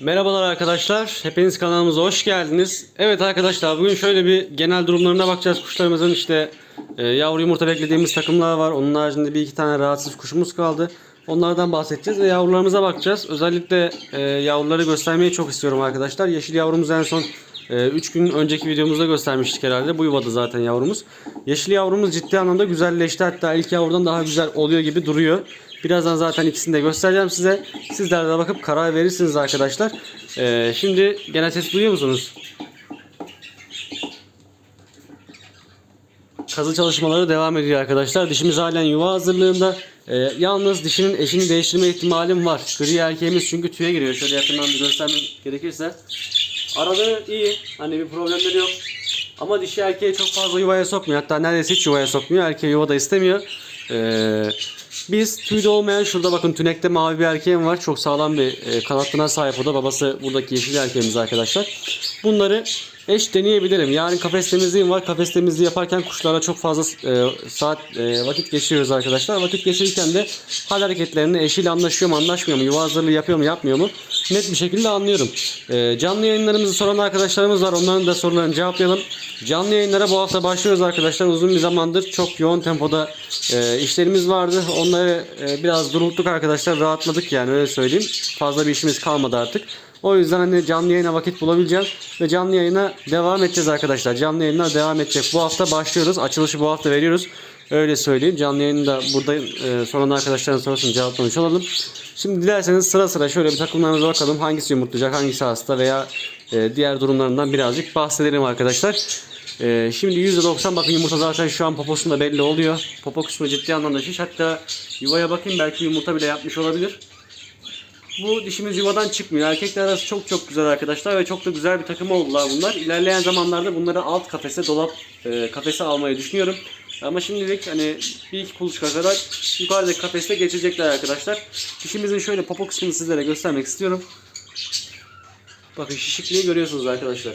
Merhabalar arkadaşlar. Hepiniz kanalımıza hoş geldiniz. Evet arkadaşlar bugün şöyle bir genel durumlarına bakacağız. Kuşlarımızın işte e, yavru yumurta beklediğimiz takımlar var. Onun haricinde bir iki tane rahatsız kuşumuz kaldı. Onlardan bahsedeceğiz ve yavrularımıza bakacağız. Özellikle e, yavruları göstermeyi çok istiyorum arkadaşlar. Yeşil yavrumuz en son 3 gün önceki videomuzda göstermiştik herhalde. Bu yuvada zaten yavrumuz. Yeşil yavrumuz ciddi anlamda güzelleşti. Hatta ilk yavrudan daha güzel oluyor gibi duruyor. Birazdan zaten ikisini de göstereceğim size. Sizler de bakıp karar verirsiniz arkadaşlar. Ee, şimdi genel ses duyuyor musunuz? Kazı çalışmaları devam ediyor arkadaşlar. Dişimiz halen yuva hazırlığında. Ee, yalnız dişinin eşini değiştirme ihtimalim var. Gri erkeğimiz çünkü tüye giriyor. Şöyle yakından bir göstermem gerekirse. Araları iyi. Hani bir problemleri yok. Ama dişi erkeği çok fazla yuvaya sokmuyor. Hatta neredeyse hiç yuvaya sokmuyor. Erkeği yuvada istemiyor. Ee, biz tüyde olmayan şurada bakın tünekte mavi bir erkeğim var. Çok sağlam bir e, kanatlına sahip o da. Babası buradaki yeşil erkeğimiz arkadaşlar. Bunları eş deneyebilirim. Yani kafes temizliğim var. Kafes temizliği yaparken kuşlara çok fazla e, saat e, vakit geçiriyoruz arkadaşlar. Vakit geçirirken de hal hareketlerini eşiyle anlaşıyor mu anlaşmıyor mu? Yuva hazırlığı yapıyor mu yapmıyor mu? Net bir şekilde anlıyorum. E, canlı yayınlarımızı soran arkadaşlarımız var. Onların da sorularını cevaplayalım. Canlı yayınlara bu hafta başlıyoruz arkadaşlar. Uzun bir zamandır çok yoğun tempoda e, işlerimiz vardı. Onları e, biraz durulttuk arkadaşlar. Rahatladık yani öyle söyleyeyim. Fazla bir işimiz kalmadı artık. O yüzden hani canlı yayına vakit bulabileceğim ve canlı yayına devam edeceğiz arkadaşlar. Canlı yayınlar devam edecek. Bu hafta başlıyoruz. Açılışı bu hafta veriyoruz. Öyle söyleyeyim. Canlı yayını da burada e, soran arkadaşların sorusunu cevaplamış olalım. Şimdi dilerseniz sıra sıra şöyle bir takımlarımıza bakalım. Hangisi yumurtlayacak, hangisi hasta veya e, diğer durumlarından birazcık bahsedelim arkadaşlar. E, şimdi %90 bakın yumurta zaten şu an poposunda belli oluyor. Popo kısmı ciddi anlamda şiş. Hatta yuvaya bakayım belki yumurta bile yapmış olabilir. Bu dişimiz yuvadan çıkmıyor. Erkekler arası çok çok güzel arkadaşlar ve çok da güzel bir takım oldular bunlar. İlerleyen zamanlarda bunları alt kafese, dolap e, kafese almayı düşünüyorum. Ama şimdilik hani bir iki kuluçka kadar yukarıdaki kafeste geçecekler arkadaşlar. Dişimizin şöyle popo kısmını sizlere göstermek istiyorum. Bakın şişikliği görüyorsunuz arkadaşlar.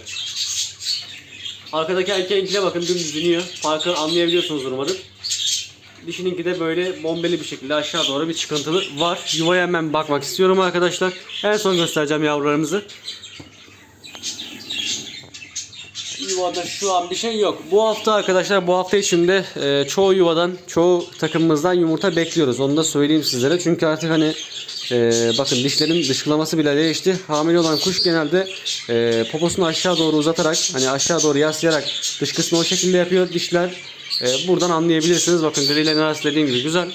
Arkadaki erkeğinkine bakın dümdüz iniyor. Farkı anlayabiliyorsunuz umarım. Dişininki de böyle bombeli bir şekilde aşağı doğru bir çıkıntılı var. Yuvaya hemen bakmak istiyorum arkadaşlar. En son göstereceğim yavrularımızı. Yuvada şu an bir şey yok. Bu hafta arkadaşlar bu hafta içinde e, çoğu yuvadan, çoğu takımımızdan yumurta bekliyoruz. Onu da söyleyeyim sizlere. Çünkü artık hani e, bakın dişlerin dışkılaması bile değişti. Hamile olan kuş genelde e, poposunu aşağı doğru uzatarak hani aşağı doğru yaslayarak dışkısını o şekilde yapıyor. Dişler e, buradan anlayabilirsiniz. Bakın grilerin arası dediğim gibi güzel.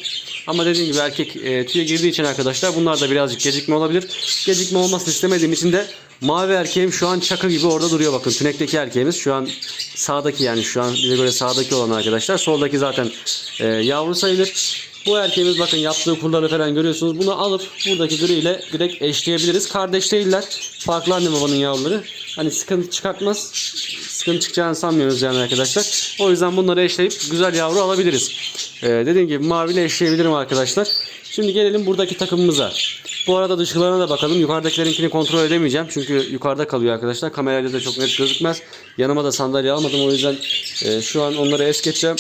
Ama dediğim gibi erkek e, tüye girdiği için arkadaşlar bunlar da birazcık gecikme olabilir. Gecikme olmasını istemediğim için de mavi erkeğim şu an çakı gibi orada duruyor bakın. Tünekteki erkeğimiz şu an sağdaki yani şu an bize göre sağdaki olan arkadaşlar. Soldaki zaten e, yavru sayılır. Bu erkeğimiz bakın yaptığı kurları falan görüyorsunuz. Bunu alıp buradaki gri ile direkt eşleyebiliriz. Kardeş değiller. Farklı anne babanın yavruları. Hani sıkıntı çıkartmaz. Sıkıntı çıkacağını sanmıyoruz yani arkadaşlar. O yüzden bunları eşleyip güzel yavru alabiliriz. Ee, dediğim gibi maviyle eşleyebilirim arkadaşlar. Şimdi gelelim buradaki takımımıza. Bu arada dışkılarına da bakalım. Yukarıdakilerinkini kontrol edemeyeceğim. Çünkü yukarıda kalıyor arkadaşlar. Kamerayla da çok net gözükmez. Yanıma da sandalye almadım. O yüzden e, şu an onları es geçeceğim.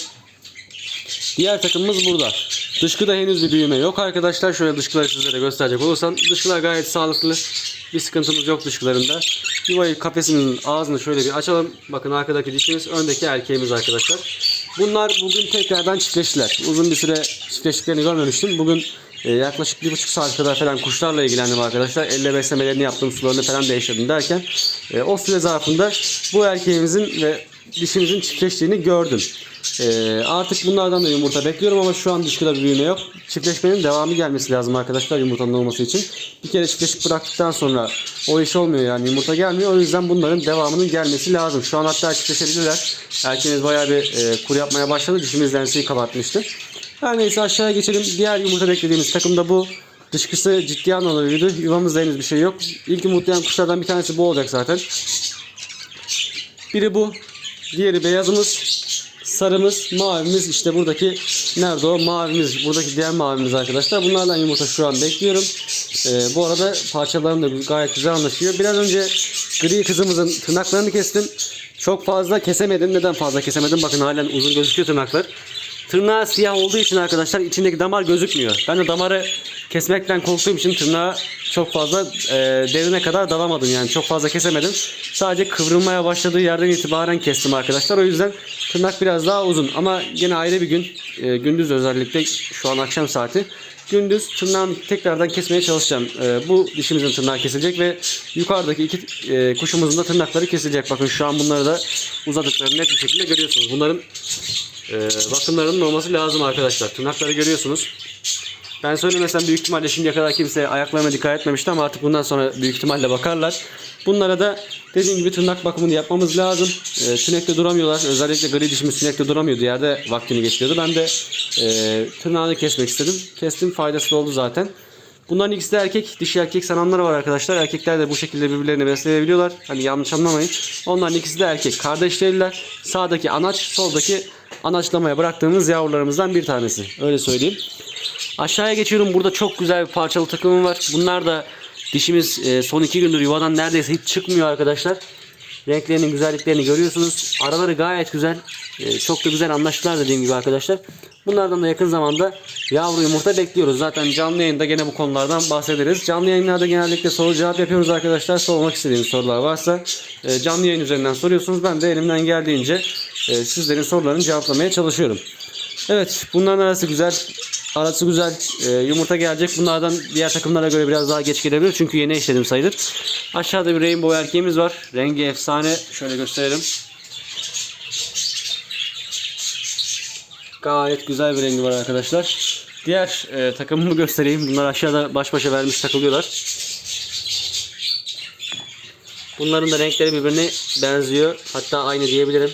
Diğer takımımız burada. Dışkıda henüz bir büyüme yok arkadaşlar. Şöyle dışkıları sizlere gösterecek olursam. Dışkılar gayet sağlıklı. Bir sıkıntımız yok dışkılarında. Yuvayı kafesimizin ağzını şöyle bir açalım. Bakın arkadaki dişimiz, öndeki erkeğimiz arkadaşlar. Bunlar bugün tekrardan çiftleştiler. Uzun bir süre çiftleştiklerini görmemiştim. Bugün e, yaklaşık bir buçuk saat kadar falan kuşlarla ilgilendim arkadaşlar. Elle beslemelerini yaptım, sularını falan değiştirdim derken e, o süre zarfında bu erkeğimizin ve dişimizin çiftleştiğini gördüm. Ee, artık bunlardan da yumurta bekliyorum ama şu an dışkıda bir büyüme yok. Çiftleşmenin devamı gelmesi lazım arkadaşlar yumurtanın olması için. Bir kere çiftleşip bıraktıktan sonra o iş olmuyor yani yumurta gelmiyor. O yüzden bunların devamının gelmesi lazım. Şu an hatta çiftleşebilirler. Erkeğimiz bayağı bir e, kur yapmaya başladı. Dişimiz lenseyi kapatmıştı. Her neyse aşağıya geçelim. Diğer yumurta beklediğimiz takım da bu. Dışkısı ciddi anlamda büyüdü. Yuvamızda henüz bir şey yok. İlk yumurtlayan kuşlardan bir tanesi bu olacak zaten. Biri bu. Diğeri beyazımız. Sarımız, mavimiz işte buradaki nerede o mavimiz, buradaki diğer mavimiz arkadaşlar. Bunlardan yumurta şu an bekliyorum. Ee, bu arada parçalarım da gayet güzel anlaşıyor. Biraz önce gri kızımızın tırnaklarını kestim. Çok fazla kesemedim. Neden fazla kesemedim? Bakın halen uzun gözüküyor tırnaklar. Tırnağı siyah olduğu için arkadaşlar içindeki damar gözükmüyor. Ben de damarı kesmekten korktuğum için tırnağı çok fazla e, derine kadar dalamadım yani çok fazla kesemedim. Sadece kıvrılmaya başladığı yerden itibaren kestim arkadaşlar. O yüzden tırnak biraz daha uzun ama yine ayrı bir gün e, gündüz özellikle şu an akşam saati gündüz tırnağını tekrardan kesmeye çalışacağım. E, bu dişimizin tırnağı kesilecek ve yukarıdaki iki e, kuşumuzun da tırnakları kesilecek. Bakın şu an bunları da uzadıklarını net bir şekilde görüyorsunuz. Bunların e, bakımlarının olması lazım arkadaşlar. Tırnakları görüyorsunuz. Ben söylemesem büyük ihtimalle şimdiye kadar kimse ayaklarına dikkat etmemişti ama artık bundan sonra büyük ihtimalle bakarlar. Bunlara da dediğim gibi tırnak bakımını yapmamız lazım. E, tünekte duramıyorlar. Özellikle gri dişimiz tünekte duramıyordu. Yerde vaktini geçiriyordu. Ben de e, tırnağını kesmek istedim. Kestim faydası da oldu zaten. Bunların ikisi de erkek. Dişi erkek sananlar var arkadaşlar. Erkekler de bu şekilde birbirlerini besleyebiliyorlar. Hani yanlış anlamayın. Onların ikisi de erkek. Kardeş değiller. Sağdaki anaç, soldaki anaçlamaya bıraktığımız yavrularımızdan bir tanesi. Öyle söyleyeyim. Aşağıya geçiyorum. Burada çok güzel bir parçalı takımım var. Bunlar da dişimiz e, son iki gündür yuvadan neredeyse hiç çıkmıyor arkadaşlar. Renklerinin güzelliklerini görüyorsunuz. Araları gayet güzel. E, çok da güzel anlaştılar dediğim gibi arkadaşlar. Bunlardan da yakın zamanda yavru yumurta bekliyoruz. Zaten canlı yayında gene bu konulardan bahsederiz. Canlı yayınlarda genellikle soru cevap yapıyoruz arkadaşlar. Sormak istediğiniz sorular varsa e, canlı yayın üzerinden soruyorsunuz. Ben de elimden geldiğince e, sizlerin sorularını cevaplamaya çalışıyorum. Evet bunların arası güzel. Arası güzel. Ee, yumurta gelecek. Bunlardan diğer takımlara göre biraz daha geç gelebilir. Çünkü yeni işledim sayılır. Aşağıda bir rainbow erkeğimiz var. Rengi efsane. Şöyle gösterelim. Gayet güzel bir rengi var arkadaşlar. Diğer e, takımımı göstereyim. Bunlar aşağıda baş başa vermiş takılıyorlar. Bunların da renkleri birbirine benziyor. Hatta aynı diyebilirim.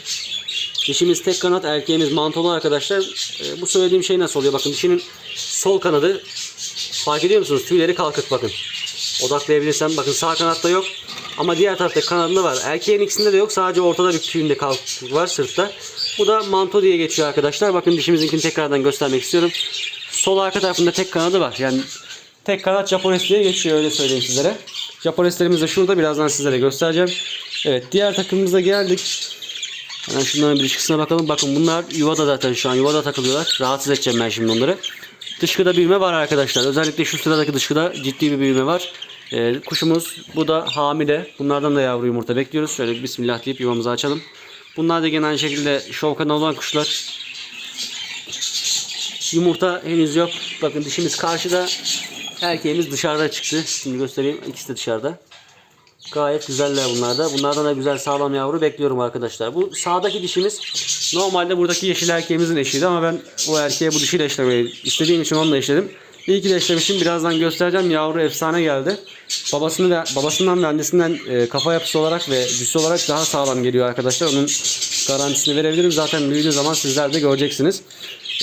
Dişimiz tek kanat, erkeğimiz mantolu arkadaşlar. E, bu söylediğim şey nasıl oluyor? Bakın dişinin sol kanadı fark ediyor musunuz? Tüyleri kalkık bakın. Odaklayabilirsem bakın sağ kanatta yok. Ama diğer tarafta kanadında var. Erkeğin ikisinde de yok. Sadece ortada bir tüyünde kalkık var sırtta. Bu da manto diye geçiyor arkadaşlar. Bakın dişimizinkini tekrardan göstermek istiyorum. Sol arka tarafında tek kanadı var. Yani tek kanat Japones diye geçiyor öyle söyleyeyim sizlere. Japoneslerimiz de şurada. Birazdan sizlere göstereceğim. Evet diğer takımımıza geldik. Hemen şunların bir dışkısına bakalım. Bakın bunlar yuvada zaten şu an yuvada takılıyorlar. Rahatsız edeceğim ben şimdi onları. Dışkıda büyüme var arkadaşlar. Özellikle şu sıradaki dışkıda ciddi bir büyüme var. Ee, kuşumuz bu da hamile. Bunlardan da yavru yumurta bekliyoruz. Şöyle bismillah deyip yuvamızı açalım. Bunlar da gene aynı şekilde şov kanalı olan kuşlar. Yumurta henüz yok. Bakın dişimiz karşıda. Erkeğimiz dışarıda çıktı. Şimdi göstereyim. İkisi de dışarıda. Gayet güzeller bunlar da. Bunlardan da güzel sağlam yavru bekliyorum arkadaşlar. Bu sağdaki dişimiz normalde buradaki yeşil erkeğimizin eşiydi ama ben o erkeğe bu dişiyle eşlemeyi istediğim için onunla eşledim. İyi ki de eşlemişim. Birazdan göstereceğim. Yavru efsane geldi. Babasını ve babasından ve annesinden e, kafa yapısı olarak ve cüssü olarak daha sağlam geliyor arkadaşlar. Onun garantisini verebilirim. Zaten büyüdüğü zaman sizler de göreceksiniz.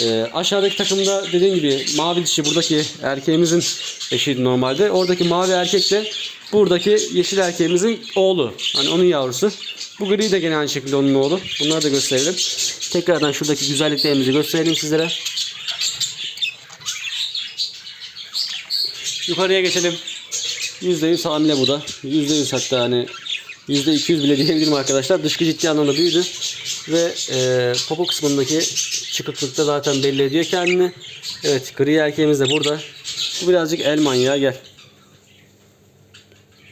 E, aşağıdaki takımda dediğim gibi mavi dişi buradaki erkeğimizin eşiydi normalde. Oradaki mavi erkek de buradaki yeşil erkeğimizin oğlu. Hani onun yavrusu. Bu gri de gene aynı şekilde onun oğlu. Bunları da gösterelim. Tekrardan şuradaki güzelliklerimizi gösterelim sizlere. Yukarıya geçelim. %100 hamile bu da. %100 hatta hani %200 bile diyebilirim arkadaşlar. Dışkı ciddi anlamda büyüdü. Ve e, popo kısmındaki çıkıklıkta zaten belli ediyor kendini. Evet gri erkeğimiz de burada. Bu birazcık el manyağı gel.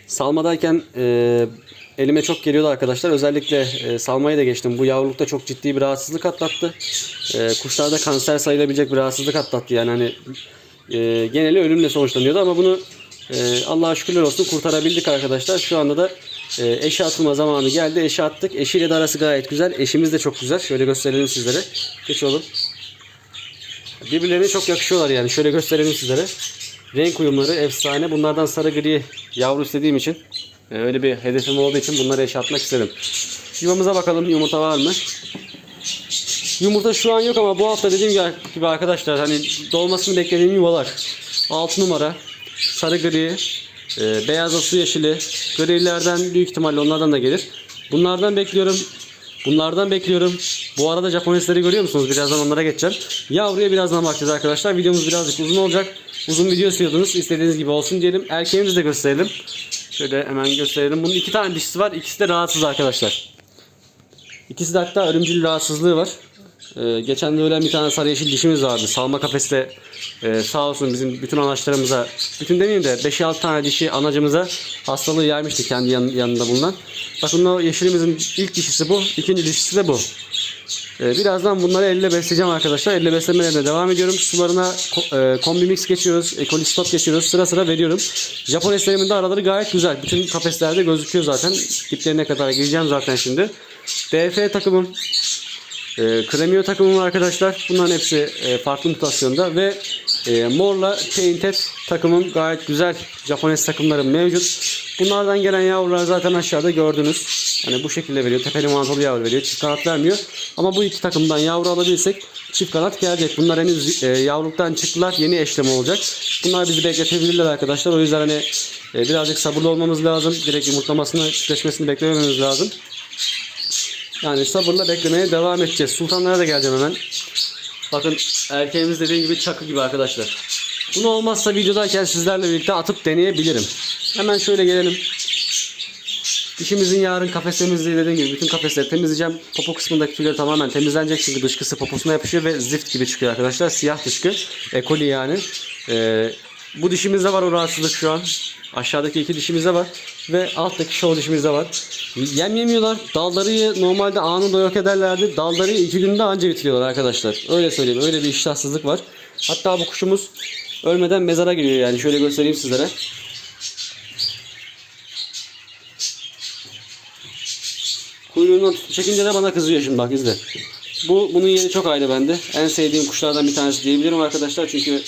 Salmadayken e, elime çok geliyordu arkadaşlar. Özellikle e, salmayı da geçtim. Bu yavrulukta çok ciddi bir rahatsızlık atlattı. E, kuşlarda kanser sayılabilecek bir rahatsızlık atlattı. Yani hani e, geneli ölümle sonuçlanıyordu ama bunu e, Allah'a şükürler olsun kurtarabildik arkadaşlar. Şu anda da e, eşe atılma zamanı geldi. Eşe attık. Eşiyle de arası gayet güzel. Eşimiz de çok güzel. Şöyle gösterelim sizlere. Geç oğlum. Birbirlerine çok yakışıyorlar yani. Şöyle gösterelim sizlere. Renk uyumları efsane. Bunlardan sarı gri yavru istediğim için e, öyle bir hedefim olduğu için bunları eşe atmak istedim. Yuvamıza bakalım yumurta var mı? Yumurta şu an yok ama bu hafta dediğim gibi arkadaşlar hani dolmasını beklediğim yuvalar. 6 numara, sarı gri, e, beyaz su yeşili, grilerden büyük ihtimalle onlardan da gelir. Bunlardan bekliyorum. Bunlardan bekliyorum. Bu arada Japonesleri görüyor musunuz? Birazdan onlara geçeceğim. Yavruya birazdan bakacağız arkadaşlar. Videomuz birazcık uzun olacak. Uzun video istiyordunuz. İstediğiniz gibi olsun diyelim. Erkeğimizi de gösterelim. Şöyle hemen gösterelim. Bunun iki tane dişisi var. İkisi de rahatsız arkadaşlar. İkisi de hatta ölümcül rahatsızlığı var. Ee, geçen de ölen bir tane sarı yeşil dişimiz vardı. Salma kafeste e, sağ olsun bizim bütün anaçlarımıza, bütün demeyeyim de 5-6 tane dişi anacımıza hastalığı yaymıştı kendi yan- yanında bulunan. Bakın o yeşilimizin ilk dişisi bu, ikinci dişisi de bu. Ee, birazdan bunları elle besleyeceğim arkadaşlar. Elle beslemelerine devam ediyorum. Sularına e, kombi mix geçiyoruz, ekolistop geçiyoruz. Sıra sıra veriyorum. Japon eslerimin araları gayet güzel. Bütün kafeslerde gözüküyor zaten. Diplerine kadar gireceğim zaten şimdi. DF takımım e, Cremio takımım arkadaşlar. Bunların hepsi e, farklı mutasyonda ve e, Morla Painted takımım gayet güzel Japones takımlarım mevcut. Bunlardan gelen yavrular zaten aşağıda gördünüz. Hani bu şekilde veriyor. Tepeli mantolu yavru veriyor. Çift kanat vermiyor. Ama bu iki takımdan yavru alabilirsek çift kanat gelecek. Bunlar henüz e, yavruluktan çıktılar. Yeni eşleme olacak. Bunlar bizi bekletebilirler arkadaşlar. O yüzden hani e, birazcık sabırlı olmamız lazım. Direkt yumurtlamasını, çiftleşmesini beklemememiz lazım. Yani sabırla beklemeye devam edeceğiz. Sultanlara da geleceğim hemen. Bakın erkeğimiz dediğim gibi çakı gibi arkadaşlar. Bunu olmazsa videodayken sizlerle birlikte atıp deneyebilirim. Hemen şöyle gelelim. Dişimizin yarın kafesimizi dediğim gibi bütün kafesleri temizleyeceğim. Popo kısmındaki tüyleri tamamen temizlenecek çünkü dışkısı poposuna yapışıyor ve zift gibi çıkıyor arkadaşlar. Siyah dışkı. Ekoli yani. Ee, bu dişimizde var o rahatsızlık şu an. Aşağıdaki iki dişimizde var. Ve alttaki show dişimizde var. Yem yemiyorlar. Dalları normalde anında yok ederlerdi. Dalları iki günde anca bitiriyorlar arkadaşlar. Öyle söyleyeyim. Öyle bir iştahsızlık var. Hatta bu kuşumuz ölmeden mezara giriyor yani. Şöyle göstereyim sizlere. Kuyruğundan çekince de bana kızıyor şimdi bak izle. Bu bunun yeri çok ayrı bende. En sevdiğim kuşlardan bir tanesi diyebilirim arkadaşlar. Çünkü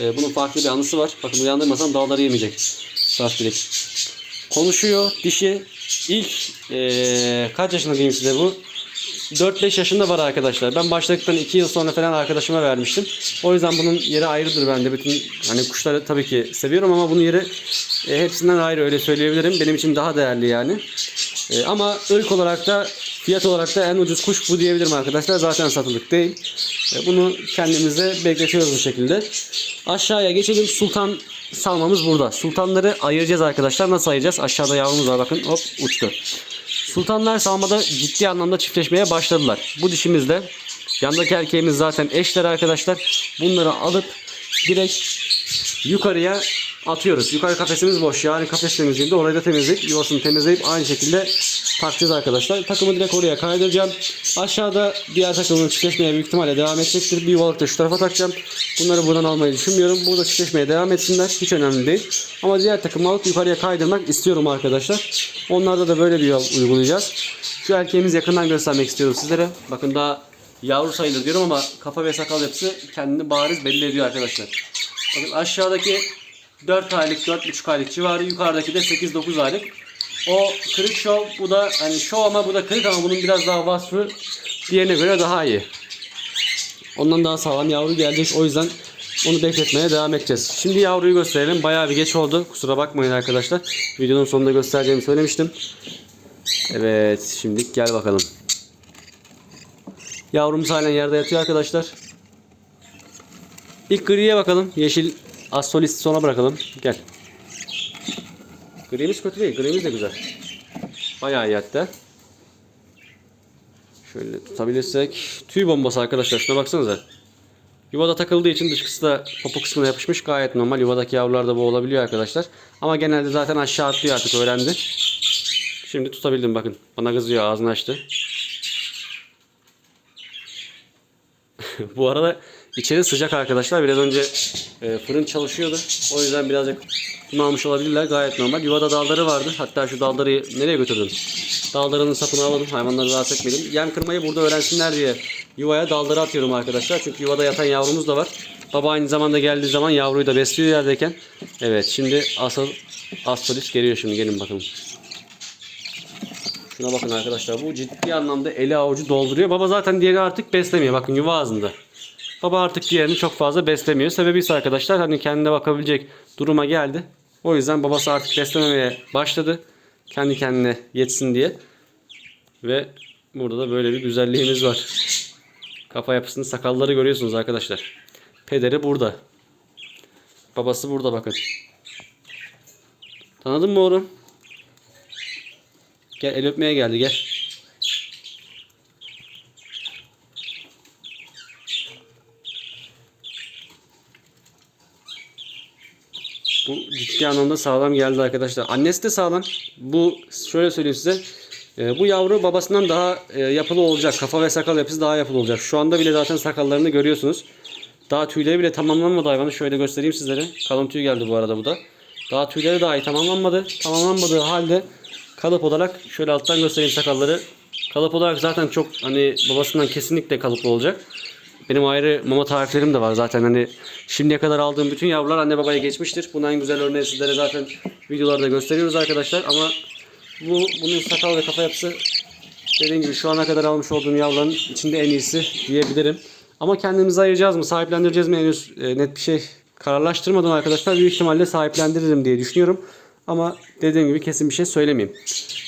e, bunun farklı bir anısı var. Bakın uyandırmasam dalları yemeyecek. Saf direkt. Konuşuyor. Dişi ilk e, kaç yaşında diyeyim size bu? 4-5 yaşında var arkadaşlar. Ben başladıktan 2 yıl sonra falan arkadaşıma vermiştim. O yüzden bunun yeri ayrıdır bende. Bütün hani kuşları tabii ki seviyorum ama bunun yeri e, hepsinden ayrı öyle söyleyebilirim. Benim için daha değerli yani. E, ama ırk olarak da fiyat olarak da en ucuz kuş bu diyebilirim arkadaşlar. Zaten satılık değil. E, bunu kendimize bekletiyoruz bu şekilde. Aşağıya geçelim. Sultan salmamız burada. Sultanları ayıracağız arkadaşlar. Nasıl ayıracağız? Aşağıda yavrumuz var bakın. Hop uçtu. Sultanlar salmada ciddi anlamda çiftleşmeye başladılar. Bu dişimizde yandaki erkeğimiz zaten eşler arkadaşlar. Bunları alıp direkt yukarıya atıyoruz. Yukarı kafesimiz boş. Yani kafes temizliğinde orayı da temizleyip yuvasını temizleyip aynı şekilde takacağız arkadaşlar. Takımı direkt oraya kaydıracağım. Aşağıda diğer takımın çiftleşmeye büyük ihtimalle devam edecektir. Bir yuvalık da şu tarafa takacağım. Bunları buradan almayı düşünmüyorum. Burada çiftleşmeye devam etsinler. Hiç önemli değil. Ama diğer takımı alıp yukarıya kaydırmak istiyorum arkadaşlar. Onlarda da böyle bir yol uygulayacağız. Şu erkeğimizi yakından göstermek istiyorum sizlere. Bakın daha yavru sayılır diyorum ama kafa ve sakal yapısı kendini bariz belli ediyor arkadaşlar. Bakın aşağıdaki 4 aylık 4,5 aylık civarı yukarıdaki de 8-9 aylık. O kırık şov bu da hani şov ama bu da kırık ama bunun biraz daha vasfı diğerine göre daha iyi. Ondan daha sağlam yavru gelecek o yüzden onu bekletmeye devam edeceğiz. Şimdi yavruyu gösterelim. Bayağı bir geç oldu. Kusura bakmayın arkadaşlar. Videonun sonunda göstereceğimi söylemiştim. Evet şimdi gel bakalım. Yavrumuz halen yerde yatıyor arkadaşlar. İlk griye bakalım. Yeşil astrolisti sona bırakalım. Gel. Grimiz kötü değil. Grimiz de güzel. Bayağı iyi hatta. Şöyle tutabilirsek. Tüy bombası arkadaşlar. Şuna baksanıza. Yuvada takıldığı için dışkısı da popo kısmına yapışmış. Gayet normal. Yuvadaki yavrular da bu olabiliyor arkadaşlar. Ama genelde zaten aşağı atlıyor artık öğrendi. Şimdi tutabildim bakın. Bana kızıyor ağzını açtı. Bu arada içeri sıcak arkadaşlar. Biraz önce e, fırın çalışıyordu. O yüzden birazcık bunalmış olabilirler. Gayet normal. Yuvada dalları vardı. Hatta şu dalları nereye götürdüm? Dallarının sapını alalım. Hayvanları rahatsız etmeyelim. Yem kırmayı burada öğrensinler diye yuvaya dalları atıyorum arkadaşlar. Çünkü yuvada yatan yavrumuz da var. Baba aynı zamanda geldiği zaman yavruyu da besliyor yerdeyken. Evet şimdi asıl astrolist geliyor şimdi. Gelin bakalım. Şuna bakın arkadaşlar. Bu ciddi anlamda eli avucu dolduruyor. Baba zaten diğeri artık beslemiyor. Bakın yuva ağzında. Baba artık diğerini çok fazla beslemiyor. Sebebi ise arkadaşlar hani kendine bakabilecek duruma geldi. O yüzden babası artık beslememeye başladı. Kendi kendine yetsin diye. Ve burada da böyle bir güzelliğimiz var. Kafa yapısını sakalları görüyorsunuz arkadaşlar. Pederi burada. Babası burada bakın. Tanıdın mı oğlum? Gel el öpmeye geldi gel. Ciddi anlamda sağlam geldi arkadaşlar. Annesi de sağlam. Bu şöyle söyleyeyim size. E, bu yavru babasından daha e, yapılı olacak. Kafa ve sakal yapısı daha yapılı olacak. Şu anda bile zaten sakallarını görüyorsunuz. Daha tüyleri bile tamamlanmadı hayvanı. Şöyle göstereyim sizlere. Kalın tüy geldi bu arada bu da. Daha tüyleri dahi tamamlanmadı. Tamamlanmadığı halde kalıp olarak şöyle alttan göstereyim sakalları. Kalıp olarak zaten çok hani babasından kesinlikle kalıplı olacak. Benim ayrı mama tariflerim de var zaten hani şimdiye kadar aldığım bütün yavrular anne babaya geçmiştir. Bunun en güzel örneği sizlere zaten videolarda gösteriyoruz arkadaşlar ama bu bunun sakal ve kafa yapısı dediğim gibi şu ana kadar almış olduğum yavruların içinde en iyisi diyebilirim. Ama kendimizi ayıracağız mı, sahiplendireceğiz mi henüz e, net bir şey kararlaştırmadım arkadaşlar. Büyük ihtimalle sahiplendiririm diye düşünüyorum. Ama dediğim gibi kesin bir şey söylemeyeyim.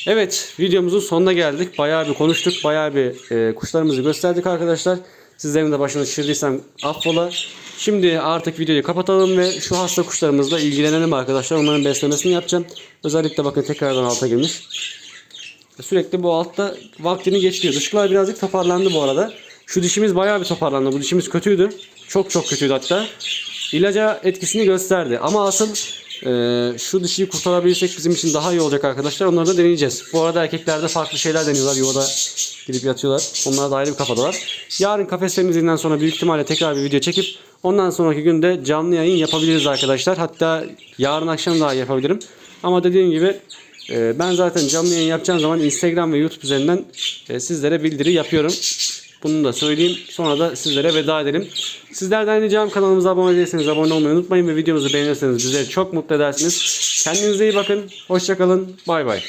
Evet videomuzun sonuna geldik. Bayağı bir konuştuk. Bayağı bir e, kuşlarımızı gösterdik arkadaşlar. Sizlerin de başını şişirdiysem affola. Şimdi artık videoyu kapatalım ve şu hasta kuşlarımızla ilgilenelim arkadaşlar. Onların beslemesini yapacağım. Özellikle bakın tekrardan alta girmiş. Sürekli bu altta vaktini geçiriyor. Dışkılar birazcık toparlandı bu arada. Şu dişimiz bayağı bir toparlandı. Bu dişimiz kötüydü. Çok çok kötüydü hatta. İlaca etkisini gösterdi. Ama asıl e, şu dişiyi kurtarabilirsek bizim için daha iyi olacak arkadaşlar. Onları da deneyeceğiz. Bu arada erkeklerde farklı şeyler deniyorlar. Yuvada gidip yatıyorlar. Onlar da ayrı bir kafadalar. Yarın kafes temizliğinden sonra büyük ihtimalle tekrar bir video çekip ondan sonraki günde canlı yayın yapabiliriz arkadaşlar. Hatta yarın akşam daha yapabilirim. Ama dediğim gibi ee, Ben zaten canlı yayın yapacağım zaman Instagram ve YouTube üzerinden e, sizlere bildiri yapıyorum. Bunu da söyleyeyim. Sonra da sizlere veda edelim. Sizlerden ricam kanalımıza abone değilseniz abone olmayı unutmayın ve videomuzu beğenirseniz bizleri çok mutlu edersiniz. Kendinize iyi bakın. Hoşçakalın. Bay bay.